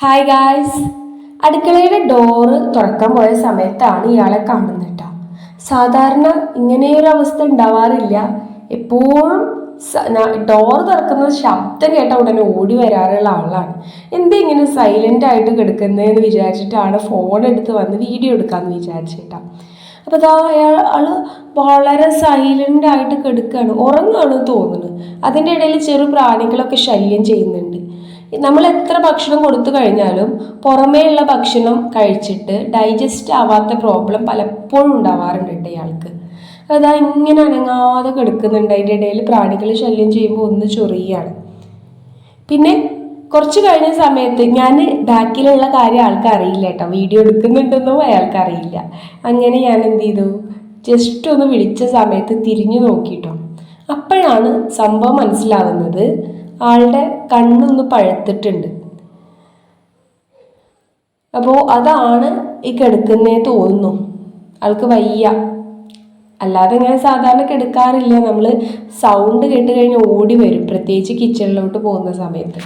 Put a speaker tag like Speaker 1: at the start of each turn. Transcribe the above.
Speaker 1: Hi guys അടുക്കളയുടെ door തുറക്കാൻ പോയ സമയത്താണ് ഇയാളെ കാണുന്നത് സാധാരണ ഇങ്ങനെയൊരു അവസ്ഥ ഉണ്ടാവാറില്ല. എപ്പോഴും ഡോർ തുറക്കുന്ന ശബ്ദം കേട്ട ഉടനെ ഓടി വരാറുള്ള ആളാണ്. എന്താ ഇങ്ങനെ സൈലന്റ് ആയിട്ട് കിടക്കുന്നതെന്ന് വിചാരിച്ചിട്ടാണ് ഫോൺ എടുത്ത് വന്ന് വീഡിയോ എടുക്കാമെന്ന് വിചാരിച്ചിട്ട അപ്പോൾ അതാ അയാൾ ആൾ വളരെ സൈലന്റ് ആയിട്ട് കിടക്കുകയാണ് ഉറങ്ങുകയാണ് തോന്നുന്നത് അതിന്റെ ഇടയിൽ ചെറു പ്രാണികളൊക്കെ ശല്യം ചെയ്യുന്നുണ്ട്. നമ്മൾ എത്ര ഭക്ഷണം കൊടുത്തു കഴിഞ്ഞാലും പുറമേയുള്ള ഭക്ഷണം കഴിച്ചിട്ട് ഡൈജസ്റ്റ് ആവാത്ത പ്രോബ്ലം പലപ്പോഴും ഉണ്ടാവാറുണ്ട് കേട്ടോ ഇയാൾക്ക്. അതാ ഇങ്ങനെ അനങ്ങാതെ കിടക്കുന്നുണ്ട്. അതിന്റെ ഇടയിൽ പ്രാണികൾ ശല്യം ചെയ്യുമ്പോൾ ഒന്ന് ചൊറിയാണ്. പിന്നെ കുറച്ച് കഴിഞ്ഞ സമയത്ത് ഞാൻ ബാക്കിലുള്ള കാര്യം ആൾക്ക് അറിയില്ല കേട്ടോ. വീഡിയോ എടുക്കുന്നുണ്ടെന്നോ അയാൾക്ക് അറിയില്ല. അങ്ങനെ ഞാൻ എന്ത് ചെയ്തു? ജസ്റ്റ് ഒന്ന് വിളിച്ച സമയത്ത് തിരിഞ്ഞു നോക്കിയിട്ടോ അപ്പോഴാണ് സംഭവം മനസ്സിലാവുന്നത്. ആളുടെ കണ്ണൊന്ന് പഴുത്തിട്ടുണ്ട്. അപ്പോൾ അതാണ് ഈ കിടക്കുന്നേ തോന്നുന്നു. ആൾക്ക് വയ്യ. അല്ലാതെ ഇങ്ങനെ സാധാരണ കിടക്കാറില്ല. നമ്മൾ സൗണ്ട് കേട്ട് കഴിഞ്ഞ് ഓടി വരും. പ്രത്യേകിച്ച് കിച്ചണിലോട്ട് പോകുന്ന സമയത്ത്.